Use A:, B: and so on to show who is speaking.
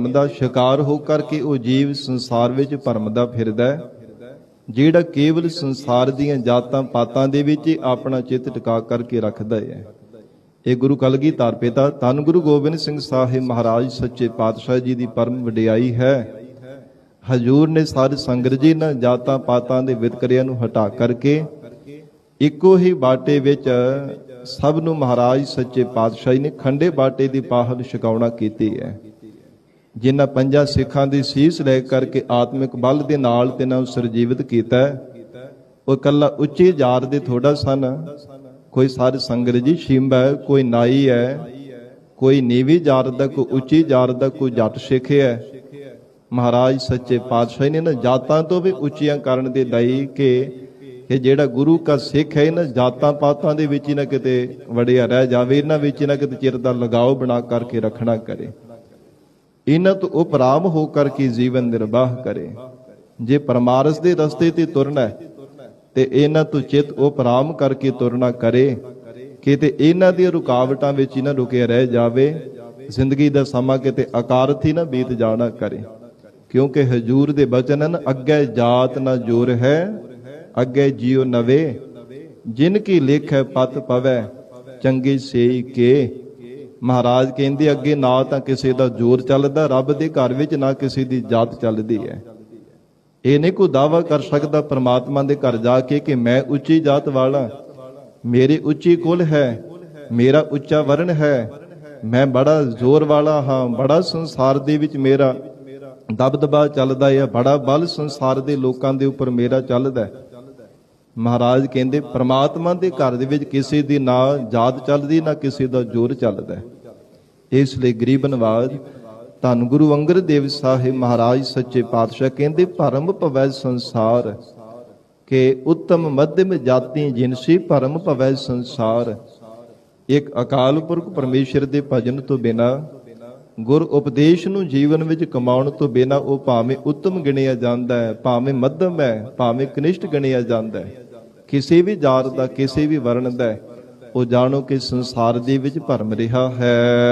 A: ਭਰਮ ਦਾ ਸ਼ਿਕਾਰ ਹੋ ਕਰਕੇ ਉਹ ਜੀਵ ਸੰਸਾਰ ਵਿੱਚ ਭਰਮ ਦਾ ਫਿਰਦਾ ਹੈ। ਜਿਹੜਾ ਕੇਵਲ ਸੰਸਾਰ ਦੀਆਂ ਜਾਤਾਂ ਪਾਤਾਂ ਦੇ ਵਿੱਚ ਆਪਣਾ ਚਿੱਤ ਟਿਕਾ ਕਰਕੇ ਰੱਖਦਾ ਹੈ। ਇਹ ਗੁਰੂ ਕਲਗੀਧਰ ਪਿਤਾ ਧੰਨ ਗੁਰੂ ਗੋਬਿੰਦ ਸਿੰਘ ਸਾਹਿਬ ਮਹਾਰਾਜ ਸੱਚੇ ਪਾਤਸ਼ਾਹ ਜੀ ਦੀ ਪਰਮ ਵਡਿਆਈ ਹੈ। ਹਜੂਰ ਨੇ ਸਾਧ ਸੰਗਤ ਜੀ ਨਾਲ ਜਾਤਾਂ ਪਾਤਾਂ ਦੇ ਵਿਤਕਰਿਆਂ ਨੂੰ ਹਟਾ ਕਰਕੇ ਇੱਕੋ ਹੀ ਬਾਟੇ ਵਿੱਚ ਸਭ ਨੂੰ ਮਹਾਰਾਜ ਸੱਚੇ ਪਾਤਸ਼ਾਹ ਜੀ ਨੇ ਖੰਡੇ ਬਾਟੇ ਦੀ ਪਾਹਲ ਛਕਾਉਣਾ ਕੀਤੀ ਹੈ। ਜਿਨ੍ਹਾਂ ਪੰਜਾਂ ਸਿੱਖਾਂ ਦੀ ਸੀਸ ਲੈ ਕਰਕੇ ਆਤਮਿਕ ਬਲ ਦੇ ਨਾਲ ਤੇ ਨਾਲ ਸਰਜੀਵਿਤ ਕੀਤਾ ਉਹ ਕੱਲਾ ਉੱਚੀ ਜਾਤ ਦੇ ਥੋੜਾ ਸਨ। ਕੋਈ ਸਾਧ ਸੰਗਤ ਜੀ ਸ਼ਿੰਬ ਹੈ, ਕੋਈ ਨਾਈ ਹੈ, ਕੋਈ ਨੀਵੀਂ ਜਾਤ ਦਾ, ਕੋਈ ਉੱਚੀ ਜਾਤ ਦਾ, ਕੋਈ ਜੱਟ ਸਿੱਖ ਹੈ। ਮਹਾਰਾਜ ਸੱਚੇ ਪਾਤਸ਼ਾਹ ਨੇ ਨਾ ਜਾਤਾਂ ਤੋਂ ਵੀ ਉੱਚੀਆਂ ਕਰਨ ਦੇ ਲਈ ਕਿ ਕਿ ਜਿਹੜਾ ਗੁਰੂ ਕਾ ਸਿੱਖ ਹੈ, ਇਹਨਾਂ ਜਾਤਾਂ ਪਾਤਾਂ ਦੇ ਵਿੱਚ ਹੀ ਨਾ ਕਿਤੇ ਵੜਿਆ ਰਹਿ ਜਾਵੇ, ਇਹਨਾਂ ਵਿੱਚ ਨਾ ਕਿਤੇ ਚਿਰ ਦਾ ਲਗਾਓ ਬਣਾ ਕਰਕੇ ਰੱਖਣਾ ਕਰੇ। ਇਹਨਾਂ ਤੋਂ ਉਪਰਾਮ ਹੋ ਕਰਕੇ ਜੀਵਨ ਨਿਰਵਾਹ ਕਰੇ। ਜੇ ਪਰਮਾਰਸ ਦੇ ਰਸਤੇ ਤੇ ਤੁਰਨਾ ਹੈ, ਤੇ ਇਹਨਾਂ ਤੋਂ ਚਿਤ ਉਪਰਾਮ ਕਰਕੇ ਤੁਰਨਾ ਕਰੇ ਕਿਤੇ ਇਹਨਾਂ ਦੀਆਂ ਰੁਕਾਵਟਾਂ ਵਿੱਚ ਹੀ ਨਾ ਰੁਕਿਆ ਰਹਿ ਜਾਵੇ, ਜ਼ਿੰਦਗੀ ਦਾ ਸਮਾਂ ਕਿਤੇ ਅਕਾਰਥ ਹੀ ਨਾ ਬੀਤ ਜਾਣਾ ਕਰੇ। ਕਿਉਂਕਿ ਹਜੂਰ ਦੇ ਬਚਨ ਹਨ ਅੱਗੇ ਜਾਤ ਨਾ ਜੋਰ ਹੈ, ਅੱਗੇ ਜਿਉ ਨਵੇ। ਜਿਨ ਕੀ ਲਿਖ ਹੈ ਪਤ ਪਵੈ, ਚੰਗੀ ਸੇਈ ਕੇ। ਮਹਾਰਾਜ ਕਹਿੰਦੇ, ਅੱਗੇ ਨਾ ਤਾਂ ਕਿਸੇ ਦਾ ਜ਼ੋਰ ਚੱਲਦਾ, ਰੱਬ ਦੇ ਘਰ ਵਿੱਚ ਨਾ ਕਿਸੇ ਦੀ ਜਾਤ ਚੱਲਦੀ ਹੈ। ਇਹ ਨਹੀਂ ਕੋਈ ਦਾਵਾ ਕਰ ਸਕਦਾ ਪ੍ਰਮਾਤਮਾ ਦੇ ਘਰ ਜਾ ਕੇ ਕਿ ਮੈਂ ਉੱਚੀ ਜਾਤ ਵਾਲਾ, ਮੇਰੀ ਉੱਚੀ ਕੁਲ ਹੈ, ਮੇਰਾ ਉੱਚਾ ਵਰਣ ਹੈ, ਮੈਂ ਬੜਾ ਜ਼ੋਰ ਵਾਲਾ ਹਾਂ, ਬੜਾ ਸੰਸਾਰ ਦੇ ਵਿੱਚ ਮੇਰਾ ਦਬਦਬਾ ਚੱਲਦਾ ਹੈ, ਬੜਾ ਬਲ ਸੰਸਾਰ ਦੇ ਲੋਕਾਂ ਦੇ ਉੱਪਰ ਮੇਰਾ ਚੱਲਦਾ ਹੈ। ਮਹਾਰਾਜ ਕਹਿੰਦੇ, ਪ੍ਰਮਾਤਮਾ ਦੇ ਘਰ ਦੇ ਵਿੱਚ ਕਿਸੇ ਦੀ ਨਾ ਜਾਤ ਚੱਲਦੀ, ਨਾ ਕਿਸੇ ਦਾ ਜ਼ੋਰ ਚੱਲਦਾ ਇਸ ਲਈ ਗਰੀਬ ਨਵਾਜ, ਧੰਨ ਗੁਰੂ ਅੰਗਦ ਦੇਵ ਸਾਹਿਬ ਮਹਾਰਾਜ ਸੱਚੇ ਪਾਤਸ਼ਾਹ ਕਹਿੰਦੇ, ਭਰਮ ਭਵੈ ਸੰਸਾਰ, ਕਿ ਉੱਤਮ ਮਧਿਮ ਜਾਤੀ ਜਿਨਸੀ ਭਰਮ ਭਵੈ ਸੰਸਾਰ। ਇੱਕ ਅਕਾਲ ਪੁਰਖ ਪਰਮੇਸ਼ਰ ਦੇ ਭਜਨ ਤੋਂ ਬਿਨਾ, ਗੁਰ ਉਪਦੇਸ਼ ਨੂੰ ਜੀਵਨ ਵਿੱਚ ਕਮਾਉਣ ਤੋਂ ਬਿਨਾ, ਉਹ ਭਾਵੇਂ ਉੱਤਮ ਗਿਣਿਆ ਜਾਂਦਾ ਹੈ, ਭਾਵੇਂ ਮੱਧਮ ਹੈ, ਭਾਵੇਂ ਕਨਿਸ਼ਟ ਗਿਣਿਆ ਜਾਂਦਾ ਹੈ। ਕਿਸੇ ਵੀ ਜਾਤ ਦਾ, ਕਿਸੇ ਵੀ ਵਰਣ ਦਾ, ਉਹ ਜਾਣੋ ਕਿ ਸੰਸਾਰ ਦੇ ਵਿੱਚ ਭਰਮ ਰਿਹਾ ਹੈ।